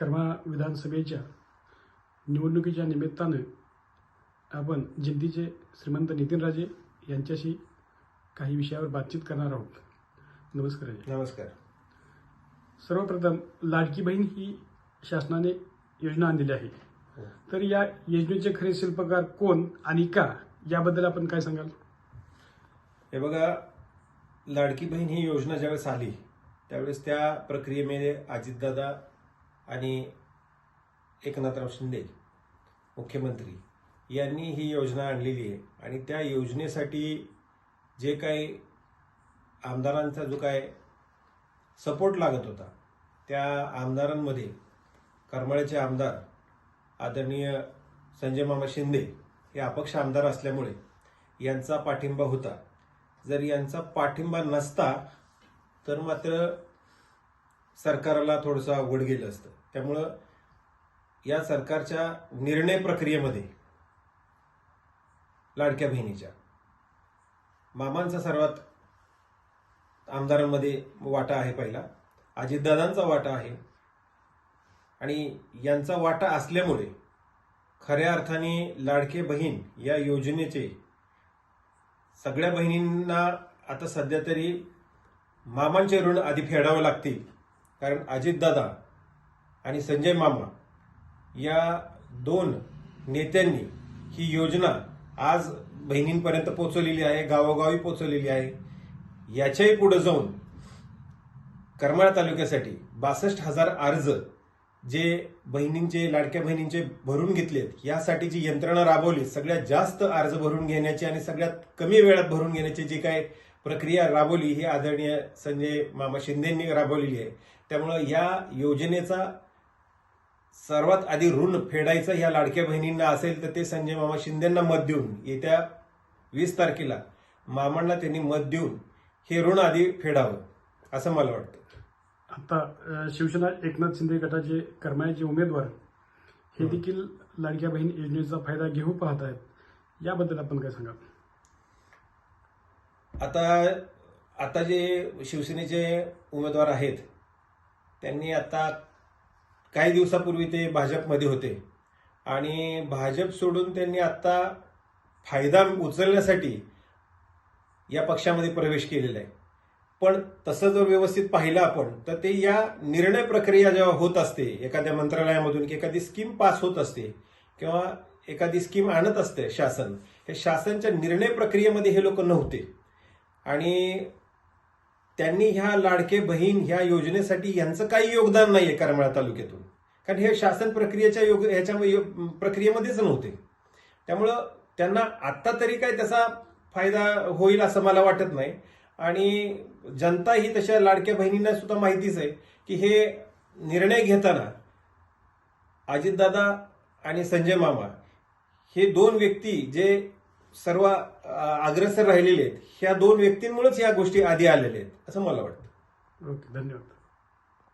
कर्मा विधानसभेच्या निवडणुकीच्या निमित्तानं आपण जिंतीचे श्रीमंत नितीनराजे यांच्याशी काही विषयावर बातचीत करणार आहोत. नमस्कार नमस्कार. सर्वप्रथम लाडकी बहीण ही शासनाने योजना आणलेली आहे. हो. तर या योजनेचे खरे शिल्पकार कोण आणि का? याबद्दल आपण काय सांगाल? हे बघा लाडकी बहीण ही योजना ज्यावेळेस आली त्यावेळेस त्या प्रक्रियेमध्ये अजितदादा आणि एकनाथराव शिंदे मुख्यमंत्री यांनी ही योजना आणलेली आहे. आणि त्या योजनेसाठी जे काही आमदारांचा जो काय सपोर्ट लागत होता त्या आमदारांमध्ये करमाळ्याचे आमदार आदरणीय संजय मामा शिंदे हे अपक्ष आमदार असल्यामुळे यांचा पाठिंबा होता. जर यांचा पाठिंबा नसता तर मात्र सरकारला थोडंसं अवघड गेलं असतं. त्यामुळं या सरकारच्या निर्णय प्रक्रियेमध्ये लाडक्या बहिणीच्या मामांचा सर्वात आमदारांमध्ये वाटा आहे पहिला. अजितदादांचा वाटा आहे. आणि यांचा वाटा असल्यामुळे खऱ्या अर्थाने लाडके बहीण या योजनेचे सगळ्या बहिणींना आता सध्या तरी मामांचे ऋण आधी फेडावं लागतील. कारण अजितदादा आणि संजय मामा या दोन नेत्यांनी ही योजना आज बहिणींपर्यंत पोहोचवलेली आहे गावोगावी पोहोचवलेली आहे. याच्याही पुढे जाऊन करमाळा तालुक्यासाठी बासष्ट हजार अर्ज जे बहिणींचे लाडक्या बहिणींचे भरून घेतलेत यासाठी जी यंत्रणा राबवली. सगळ्यात जास्त अर्ज भरून घेण्याची आणि सगळ्यात कमी वेळात भरून घेण्याचे जे काय प्रक्रिया राबवली ही आदरणीय संजय मामा शिंदेंनी राबवलेली आहे. त्यामुळं या योजनेचा सर्वात आधी ऋण फेडायचं ह्या लाडक्या बहिणींना असेल तर ते संजय मामा शिंदेंना मत देऊन येत्या वीस तारखेला मामांना त्यांनी मत देऊन हे ऋण आधी फेडावं असं मला वाटतं. आता शिवसेना एकनाथ शिंदे गटाचे करमाळ्याचे उमेदवार हे. देखील लाडक्या बहीण योजनेचा फायदा घेऊ पाहत आहेत. याबद्दल आपण काय सांगाल? आता आता जे शिवसेनेचे उमेदवार आहेत त्यांनी आता काही दिवसापूर्वी ते भाजपमध्ये होते. आणि भाजप सोडून त्यांनी आता फायदा उचलण्यासाठी या पक्षामध्ये प्रवेश केलेला आहे. पण तसं जर व्यवस्थित पाहिलं आपण तर ते या निर्णय प्रक्रिया जेव्हा होत असते एखाद्या मंत्रालयामधून की एखादी स्कीम पास होत असते किंवा एखादी स्कीम आणत असते शासन हे शासनच्या निर्णय प्रक्रियेमध्ये हे लोक नव्हते. आणि त्यांनी ह्या लाडके बहीण ह्या योजनेसाठी यांचं काही योगदान नाहीये करमाळा तालुक्यातून. कारण हे शासन प्रक्रियेच्या योग ह्याच्या यो- प्रक्रियेमध्येच नव्हते. त्यामुळं त्यांना आत्ता तरी काय त्याचा फायदा होईल असं मला वाटत नाही. आणि जनता ही तशा लाडक्या बहिणींना सुद्धा माहितीच आहे की हे निर्णय घेताना अजितदादा आणि संजय मामा हे दोन व्यक्ती जे सर्व अग्रसर राहिलेले आहेत. ह्या दोन व्यक्तींमुळेच या गोष्टी आधी आलेल्या आहेत असं मला वाटतं. ओके धन्यवाद.